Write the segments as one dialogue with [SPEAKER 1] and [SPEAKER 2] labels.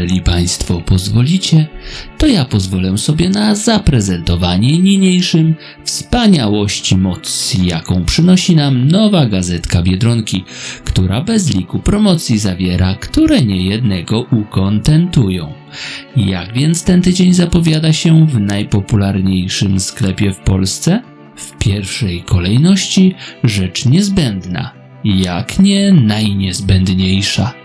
[SPEAKER 1] jeżeli Państwo pozwolicie, to ja pozwolę sobie na zaprezentowanie niniejszym wspaniałości mocy, jaką przynosi nam nowa gazetka Biedronki, która bez liku promocji zawiera, które niejednego ukontentują. Jak więc ten tydzień zapowiada się w najpopularniejszym sklepie w Polsce? W pierwszej kolejności rzecz niezbędna, jak nie najniezbędniejsza.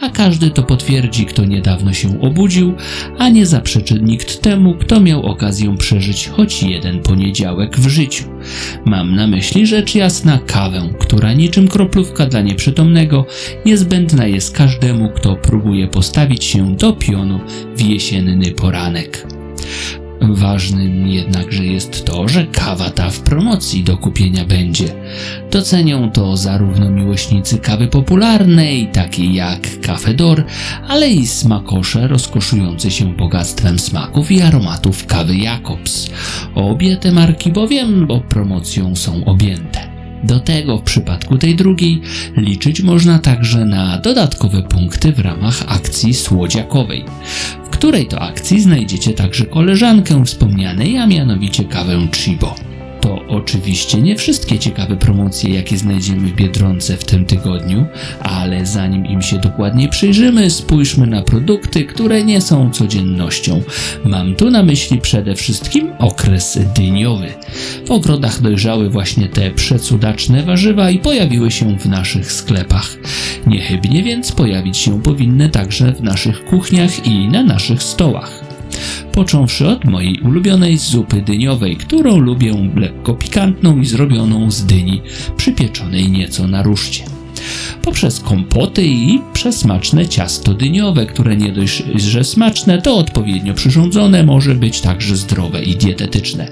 [SPEAKER 1] A każdy to potwierdzi, kto niedawno się obudził, a nie zaprzeczy nikt temu, kto miał okazję przeżyć choć jeden poniedziałek w życiu. Mam na myśli rzecz jasna kawę, która niczym kroplówka dla nieprzytomnego niezbędna jest każdemu, kto próbuje postawić się do pionu w jesienny poranek. Ważnym jednakże jest to, że kawa ta w promocji do kupienia będzie. Docenią to zarówno miłośnicy kawy popularnej, takiej jak Cafe Dor, ale i smakosze rozkoszujące się bogactwem smaków i aromatów kawy Jacobs. Obie te marki bowiem o promocją są objęte. Do tego w przypadku tej drugiej liczyć można także na dodatkowe punkty w ramach akcji słodziakowej, której to akcji znajdziecie także koleżankę wspomnianej, a mianowicie kawę Chibo. To oczywiście nie wszystkie ciekawe promocje, jakie znajdziemy w Biedronce w tym tygodniu, ale zanim im się dokładniej przyjrzymy, spójrzmy na produkty, które nie są codziennością. Mam tu na myśli przede wszystkim okres dyniowy. W ogrodach dojrzały właśnie te przecudaczne warzywa i pojawiły się w naszych sklepach. Niechybnie więc pojawić się powinny także w naszych kuchniach i na naszych stołach począwszy od mojej ulubionej zupy dyniowej, którą lubię lekko pikantną i zrobioną z dyni, przypieczonej nieco na ruszcie. Poprzez kompoty i przesmaczne ciasto dyniowe, które nie dość, że smaczne, to odpowiednio przyrządzone może być także zdrowe i dietetyczne.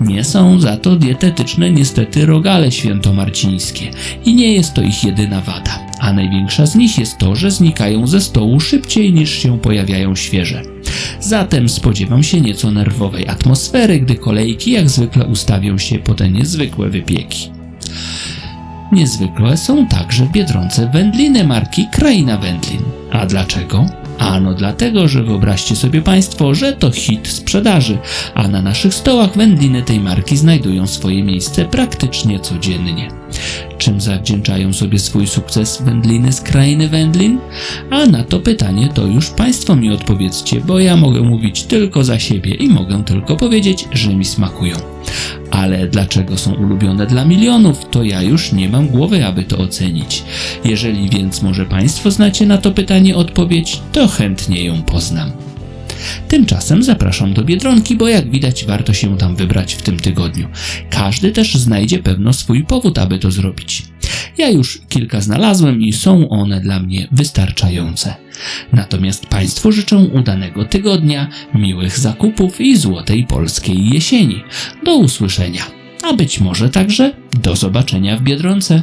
[SPEAKER 1] Nie są za to dietetyczne niestety rogale świętomarcińskie i nie jest to ich jedyna wada, a największa z nich jest to, że znikają ze stołu szybciej niż się pojawiają świeże. Zatem spodziewam się nieco nerwowej atmosfery, gdy kolejki jak zwykle ustawią się po te niezwykłe wypieki. Niezwykłe są także w Biedronce wędliny marki Kraina Wędlin. A dlaczego? Ano dlatego, że wyobraźcie sobie Państwo, że to hit sprzedaży, a na naszych stołach wędliny tej marki znajdują swoje miejsce praktycznie codziennie. Czym zawdzięczają sobie swój sukces wędliny z krainy wędlin? A na to pytanie to już Państwo mi odpowiedzcie, bo ja mogę mówić tylko za siebie i mogę tylko powiedzieć, że mi smakują. Ale dlaczego są ulubione dla milionów, to ja już nie mam głowy, aby to ocenić. Jeżeli więc może Państwo znacie na to pytanie odpowiedź, to chętnie ją poznam. Tymczasem zapraszam do Biedronki, bo jak widać warto się tam wybrać w tym tygodniu. Każdy też znajdzie pewno swój powód, aby to zrobić. Ja już kilka znalazłem i są one dla mnie wystarczające. Natomiast Państwu życzę udanego tygodnia, miłych zakupów i złotej polskiej jesieni. Do usłyszenia, a być może także do zobaczenia w Biedronce.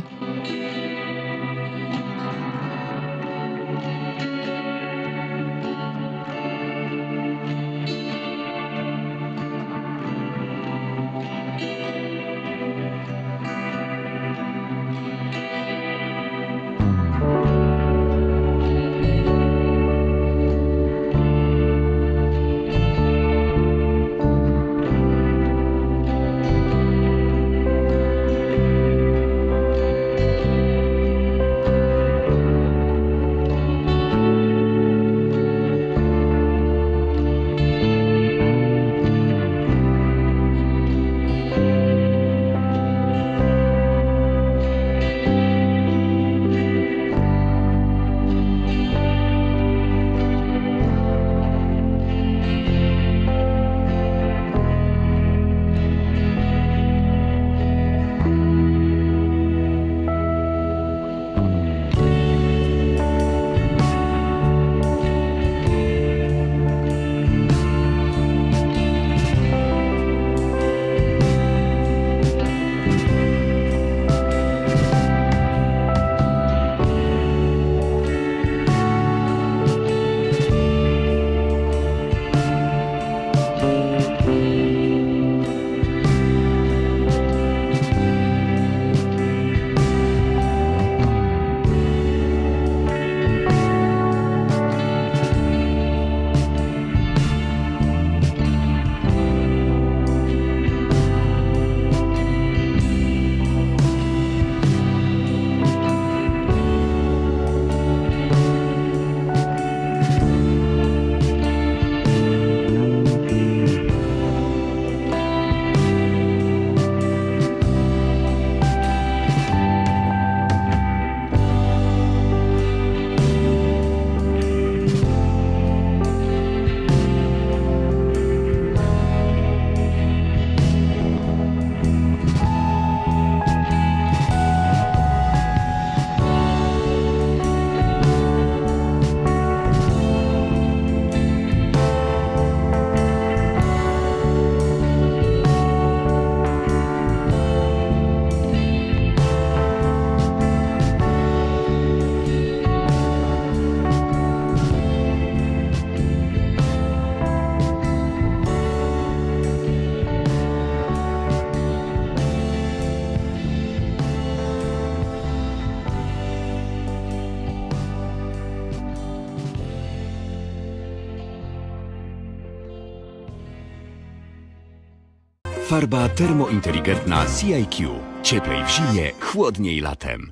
[SPEAKER 2] Farba termointeligentna CIQ. Cieplej w zimie, chłodniej latem.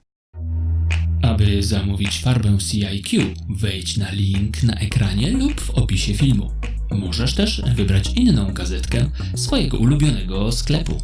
[SPEAKER 1] Aby zamówić farbę CIQ, wejdź na link na ekranie lub w opisie filmu. Możesz też wybrać inną gazetkę swojego ulubionego sklepu.